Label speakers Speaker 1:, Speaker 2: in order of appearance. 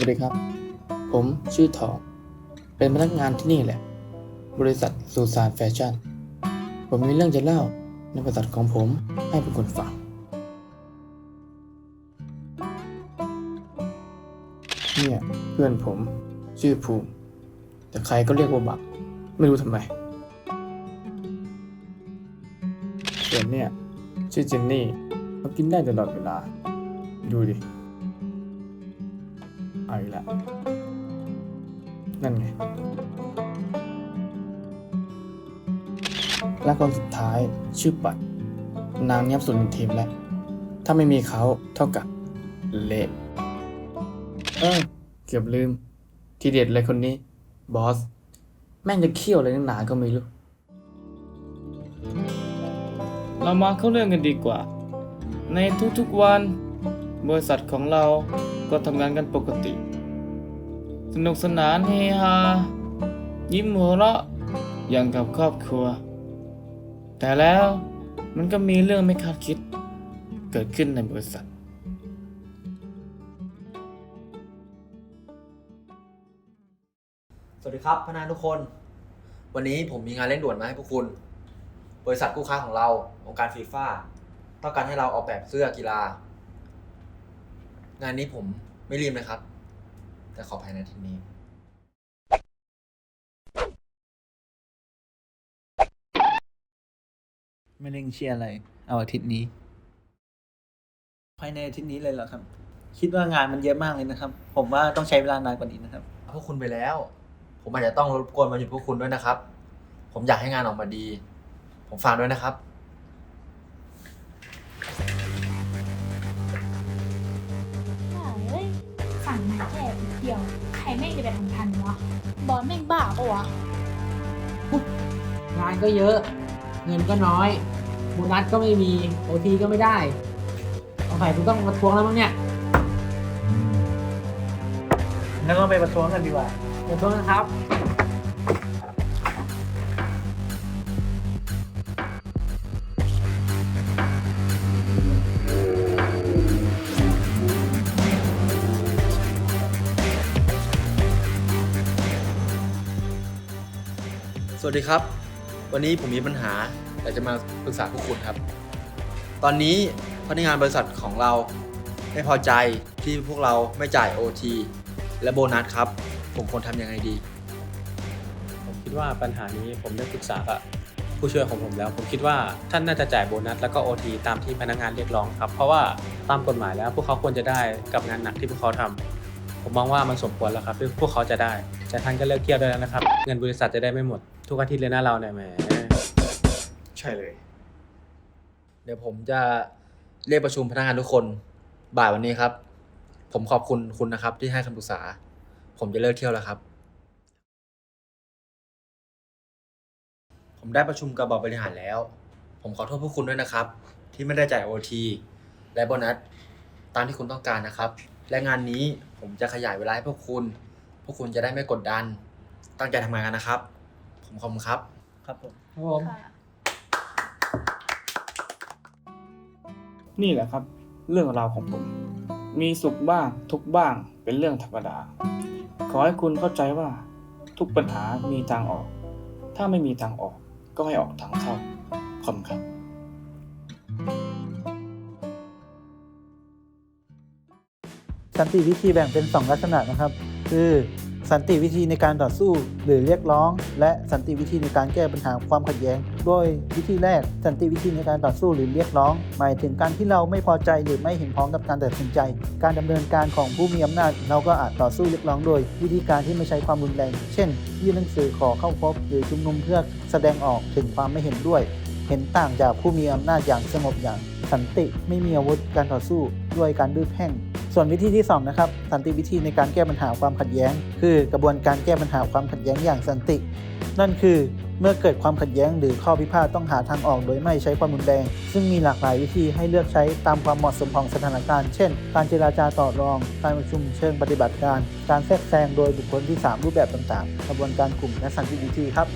Speaker 1: วัสดีครับ ผมชื่อทอง เป็นพนักงานที่นี่แหละ บริษัทซูซานแฟชั่น ผมมีเรื่องจะเล่าในบริษัทของผมให้เป็นคนฟัง เนี่ยเพื่อนผมชื่อภูมิ แต่ใครก็เรียกว่าบัก ไม่รู้ทำไม ส่วนเนี่ยชื่อเจนนี่เขากินได้ตลอดเวลา ดูดิ เอาอีกแล้วนั่นไง และคนสุดท้ายชื่อปัด นางเงียบสุดในทีมแล้ว ถ้าไม่มีเขาเท่ากับ เละเออเกือบลืม ทีเด็ดเลยคนนี้ บอส แม่งจะเขี้ยวอะไรนักหนาก็ไม่รู้ เรามาเข้าเรื่องกันดีกว่า ในทุกๆวัน บริษัทของเราก็ทำงานกันปกติ สนุกสนานเฮฮายิ้มหัวเราะอย่างกับครอบครัว แต่แล้วมันก็มีเรื่องไม่คาดคิด เกิดขึ้นในบริษัท
Speaker 2: สวัสดีครับพนักงานทุกคน วันนี้ผมมีงานเร่งด่วนมาให้พวกคุณ บริษัทคู่ค้าของเราองค์การฟีฟ่าต้องการให้เราออกแบบเสื้อกีฬา งานนี้ผมไม่รีบนะครับ แต่ขอภายในอาทีนี้
Speaker 3: ไม่เร่งเชียร์อะไร เอาอาทิตย์นี้ ภายในอาทิตย์นี้เลยเหรอครับ คิดว่างานมันเยอะมากเลยนะครับ ผมว่าต้องใช้เวลานานกว่านี้นะครับ
Speaker 2: พวกคุณไปแล้ว ผมอาจจะต้องรบกวนมาอยู่พวกคุณด้วยนะครับ ผมอยากให้งานออกมาดี ผมฝากด้วยนะครับ
Speaker 4: ดเดียว ใครแม่งจะไปทำทันวะ บอลแม่งบ้าปะวะ
Speaker 5: งานก็เยอะ เงินก็น้อยโบนัสก็ไม่มีโอทีก็ไม่ได้เอาไข่กูต้องมาทวงแล้วมั้งเนี่ย
Speaker 3: แล้วก็ไปประท้วงกันดีกว่า
Speaker 5: มาทวงนะครับ
Speaker 2: สวัสดีครับ วันนี้ผมมีปัญหาอยากจะมาปรึกษาพวกคุณครับ ตอนนี้พนักงานบริษัทของเราไม่พอใจที่พวกเราไม่จ่าย OT และโบนัสครับ ผมควรทำยังไงดี
Speaker 6: ผมคิดว่าปัญหานี้ผมได้ปรึกษากับผู้ช่วยของผมแล้ว ผมคิดว่าท่านน่าจะจ่ายโบนัสแล้วก็ OT ตามที่พนักงานเรียกร้องครับ เพราะว่าตามกฎหมายแล้วพวกเขาควรจะได้กับงานหนักที่พวกเขาทำผมมองว่ามันสมควรแล้วครับที่พวกเขาจะได้ แต่ท่านก็เลิกเที่ยวได้แล้วนะครับ เงินบริษัทจะได้ไม่หมด ทุกอาทิตย์เลยนะเราเนี่ยแหม
Speaker 2: ใช่เลย เดี๋ยวผมจะเรียกประชุมพนักงานทุกคนบ่ายวันนี้ครับ ผมขอบคุณคุณนะครับ ที่ให้คำปรึกษา ผมจะเลิกเที่ยวแล้วครับ ผมได้ประชุมกับบอร์ดบริหารแล้ว ผมขอโทษพวกคุณด้วยนะครับ ที่ไม่ได้จ่ายโอทีและโบนัสตามที่คุณต้องการนะครับ และงานนี้ผมจะขยายเวลาให้พวกคุณ พวกคุณจะได้ไม่กดดัน ตั้งใจทำงานกันนะครับผม ขอบคุณครับ
Speaker 3: ครับผม
Speaker 5: ครับผม
Speaker 1: นี่แหละครับ เรื่องราวของผม มีสุขบ้างทุกข์บ้างเป็นเรื่องธรรมดา ขอให้คุณเข้าใจว่า ทุกปัญหามีทางออก ถ้าไม่มีทางออกก็ให้ออกทางเข้าขอบคุณครับ
Speaker 3: สันติวิธีแบ่งเป็น 2 ลักษณะนะครับ คือ สันติวิธีในการต่อสู้หรือเรียกร้อง และสันติวิธีในการแก้ปัญหาความขัดแย้ง โดยวิธีแรกสันติวิธีในการต่อสู้หรือเรียกร้อง หมายถึงการที่เราไม่พอใจหรือไม่เห็นพ้องกับการตัดสินใจ การดำเนินการของผู้มีอำนาจ เราก็อาจต่อสู้เรียกร้องโดย วิธีการที่ไม่ใช้ความรุนแรง เช่น ยื่นหนังสือขอเข้าพบ หรือชุมนุมเพื่อแสดงออกถึงความไม่เห็นด้วย เห็นต่างจากผู้มีอำนาจอย่างสงบอย่าง สันติไม่มีอาวุธการต่อสู้ด้วยการดื้อแพ่ง ส่วนวิธีที่2นะครับสันติวิธีในการแก้ปัญหาความขัดแย้ง คือกระบวนการแก้ปัญหาความขัดแย้งอย่างสันติ นั่นคือเมื่อเกิดความขัดแย้งหรือข้อพิพาทต้องหาทางออกโดยไม่ใช้ความรุนแรง ซึ่งมีหลากหลายวิธีให้เลือกใช้ตามความเหมาะสมของสถานการณ์ เช่น การเจราจาต่อรอง การประชุมเชิงปฏิบัติการ การแทรกแซงโดยบุคคลที่ 3 รูปแบบต่างๆ กระบวนการกลุ่มและสันติวิธีครับ